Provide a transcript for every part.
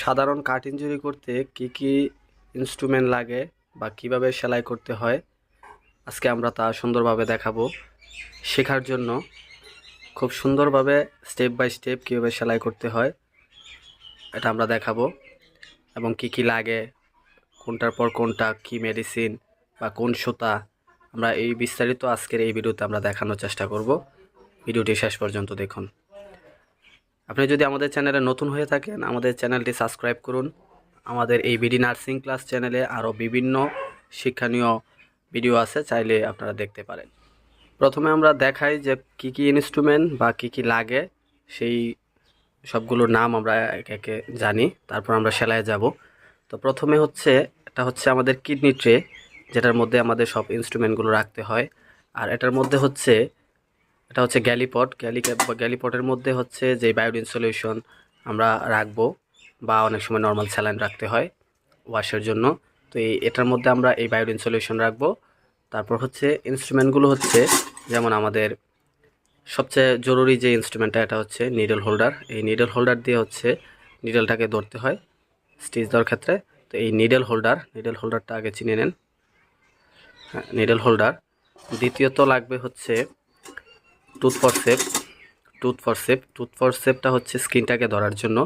সাধারণ cut injury করতে কি কি ইনস্ট্রুমেন্ট লাগে বা কীভাবে সেলাই করতে হয়, আজকে আমরা তা সুন্দরভাবে দেখাবো। শেখার জন্য খুব সুন্দরভাবে স্টেপ বাই স্টেপ কীভাবে সেলাই করতে হয়, এটা আমরা দেখাবো। এবং কি কি লাগে, কোনটার পর কোনটা, কি মেডিসিন বা কোন সুতা, আমরা এই বিস্তারিত আজকের এই ভিডিওতে আমরা দেখানোর চেষ্টা করব। ভিডিওটি শেষ পর্যন্ত দেখুন। আপনি যদি আমাদের চ্যানেলে নতুন হয়ে থাকেন, আমাদের চ্যানেলটি সাবস্ক্রাইব করুন। আমাদের এই বিডি নার্সিং ক্লাস চ্যানেলে আরও বিভিন্ন শিক্ষণীয় ভিডিও আছে, চাইলে আপনারা দেখতে পারেন। প্রথমে আমরা দেখাই যে কি কি ইনস্ট্রুমেন্ট বা কি কি লাগে, সেই সবগুলোর নাম আমরা একে একে জানি, তারপর আমরা সেলাইয়ে যাব। তো প্রথমে হচ্ছে, এটা হচ্ছে আমাদের কিডনি ট্রে, যেটার মধ্যে আমাদের সব ইনস্ট্রুমেন্টগুলো রাখতে হয়। আর এটার মধ্যে হচ্ছে এটা হচ্ছে গ্যালিপট। গ্যালি গ্যালিপটের মধ্যে হচ্ছে যে বায়োডিন সলিউশন আমরা রাখব বা অনেক সময় নর্মাল স্যালাইন রাখতে হয় ওয়াশের জন্য। তো এই, এটার মধ্যে আমরা এই বায়োডিন সলিউশন রাখব। তারপর হচ্ছে ইনস্ট্রুমেন্টগুলো হচ্ছে যেমন আমাদের সবচেয়ে জরুরি যে ইনস্ট্রুমেন্টটা, এটা হচ্ছে নিডল হোল্ডার। এই নিডল হোল্ডার দিয়ে হচ্ছে নিডলটাকে ধরতে হয় স্টিচ দেওয়ার ক্ষেত্রে। তো এই নিডল হোল্ডার, নিডল হোল্ডারটা আগে চিনে নেন। হ্যাঁ নিডল হোল্ডার। দ্বিতীয়ত লাগবে হচ্ছে tooth forceps tooth forceps tooth for সেপটা হচ্ছে স্কিনটাকে ধরার জন্য।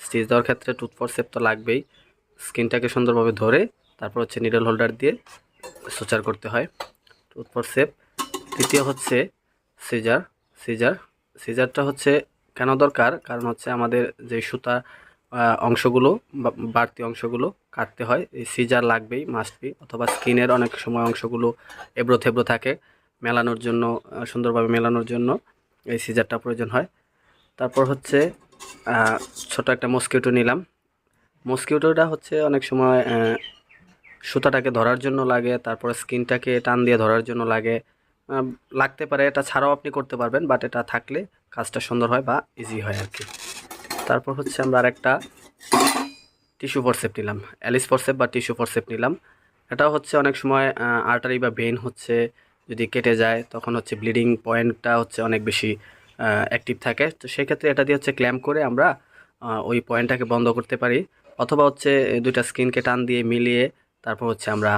স্টিচ দেওয়ার ক্ষেত্রে টুথ ফর সেপ তো লাগবেই। স্কিনটাকে সুন্দরভাবে ধরে তারপর হচ্ছে নিডল হোল্ডার দিয়ে সোচার করতে হয়। টুথ ফর সেপ তৃতীয় হচ্ছে সিজার সিজার সিজারটা হচ্ছে কেন দরকার? কারণ হচ্ছে আমাদের যে সুতা অংশগুলো বাড়তি অংশগুলো কাটতে হয়। এই সিজার লাগবেই মাস্ট অথবা স্কিনের অনেক সময় অংশগুলো এবড়ো থেবড়ো থাকে। মেলানোর জন্য সুন্দরভাবে মেলানোর জন্য এই সিজারটা প্রয়োজন হয়। তারপর হচ্ছে ছোট একটা মস্কিউটো নিলাম। মস্কিউটোটা হচ্ছে অনেক সময় সুতাটাকে ধরার জন্য লাগে, তারপর স্কিনটাকে টান দিয়ে ধরার জন্য লাগে। লাগতে পারে, এটা ছাড়াও আপনি করতে পারবেন, বাট এটা থাকলে কাজটা সুন্দর হয় বা ইজি হয় আর কি। তারপর হচ্ছে আমরা আরেকটা টিস্যু ফরসেপ নিলাম অ্যালিস ফরসেপ বা টিস্যু ফরসেপ নিলাম। এটাও হচ্ছে অনেক সময় আর্টারি বা ভেন হচ্ছে যদি কেটে যায়, তখন হচ্ছে ব্লিডিং পয়েন্টটা হচ্ছে অনেক বেশি অ্যাক্টিভ থাকে। তো সেক্ষেত্রে এটা দিয়ে হচ্ছে ক্ল্যাম্প করে আমরা ওই পয়েন্টটাকে বন্ধ করতে পারি। অথবা হচ্ছে দুইটা স্কিনকে টান দিয়ে মিলিয়ে তারপর হচ্ছে আমরা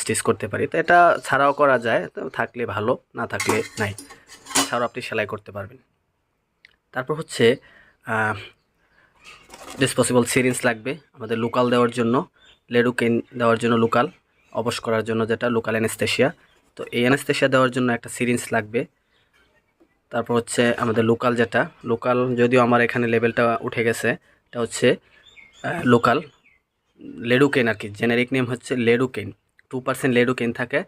স্টিচ করতে পারি। তো এটা ছাড়াও করা যায়, তো থাকলে ভালো, না থাকলে নাই। ছাড়াও আপনি সেলাই করতে পারবেন। তারপর হচ্ছে ডিসপসিবল সিরিঞ্জ লাগবে আমাদের লোকাল দেওয়ার জন্য লেডুকেন দেওয়ার জন্য লোকাল অবশ করার জন্য যেটা লোকাল অ্যানেস্থেশিয়া তো এই অ্যানেস্থেশিয়া দেওয়ার জন্য একটা সিরিঞ্জ লাগবে। তারপর হচ্ছে আমাদের লোকাল যেটা লোকাল যদিও আমার এখানে লেভেলটা উঠে গেছে, এটা হচ্ছে লোকাল লেডুকেন আর কি জেনারিক নেম হচ্ছে লেডুকেন। টু পার্সেন্ট লেডুকেন থাকে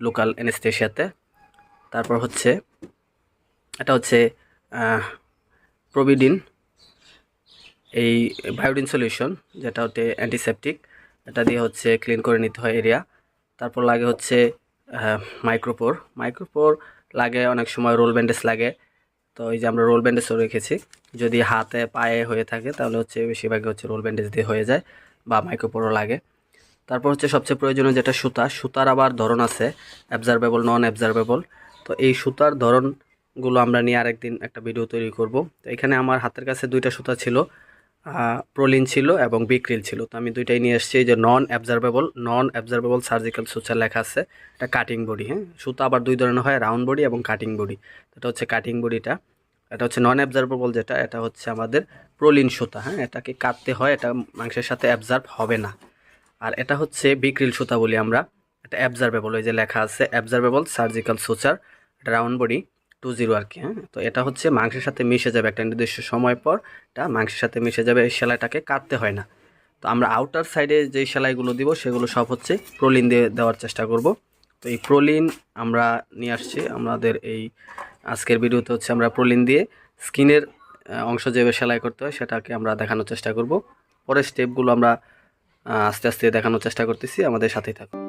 লোকাল অ্যানেস্থেশিয়াতে তারপর হচ্ছে, এটা হচ্ছে প্রবিডিন এই বায়োডিন সলিউশন যেটা হচ্ছে অ্যান্টিসেপটিক এটা দিয়ে হচ্ছে ক্লিন করে নিতে হয় এরিয়া তারপর লাগে হচ্ছে মাইক্রোপোর মাইক্রোপোর লাগে, অনেক সময় রোল ব্যান্ডেজ লাগে। তো এই যে আমরা রোল ব্যান্ডেজও রেখেছি। যদি হাতে, পায়ে হয়ে থাকে, তাহলে হচ্ছে বেশিরভাগই হচ্ছে রোল ব্যান্ডেজ দিয়ে হয়ে যায় বা মাইক্রোপোরও লাগে। তারপর হচ্ছে সবচেয়ে প্রয়োজনীয় যেটা সুতা, সুতার আবার ধরন আছে অ্যাবজারবেবল নন অ্যাবজারবেবল তো এই সুতার ধরনগুলো আমরা নিয়ে আরেকদিন একটা ভিডিও তৈরি করব। তো এখানে আমার হাতের কাছে দুইটা সুতা ছিল। প্রোলিন ছিল এবং বিক্রিল ছিল। তো আমি দুইটাই নিয়ে এসেছি, এই যে নন অ্যাবজারবেবল নন অ্যাবজারবেবল সার্জিক্যাল সুচার লেখা আছে। এটা কাটিং বডি হ্যাঁ? সুতা আবার দুই ধরনের হয় রাউন্ড বডি এবং কাটিং বডি এটা হচ্ছে কাটিং বডিটা এটা হচ্ছে নন অ্যাবজারবেবল যেটা, এটা হচ্ছে আমাদের প্রোলিন সুতা হ্যাঁ? এটাকে কাটতে হয়, এটা মাংসের সাথে অ্যাবজার্ভ হবে না। আর এটা হচ্ছে বিক্রিল সুতা বলি আমরা। এটা অ্যাবজারবেবল ওই যে লেখা আছে absorbable surgical suture round body two zero আর কি হ্যাঁ? তো এটা হচ্ছে মাংসের সাথে মিশে যাবে একটা নির্দিষ্ট সময় পর এটা মাংসের সাথে মিশে যাবে, এই সেলাইটাকে কাটতে হয় না। তো আমরা আউটার সাইডে যেই সেলাইগুলো দিব, সেগুলো সব হচ্ছে প্রোলিন দিয়ে দেওয়ার চেষ্টা করব। তো এই প্রোলিন আমরা নিয়ে আসছি, আমাদের এই আজকের ভিডিওতে হচ্ছে আমরা প্রোলিন দিয়ে স্কিনের অংশ যেভাবে সেলাই করতে হয়, সেটাকে আমরা দেখানোর চেষ্টা করব। পরের স্টেপগুলো আমরা আস্তে আস্তে দেখানোর চেষ্টা করতেছি, আমাদের সাথেই থাকুন।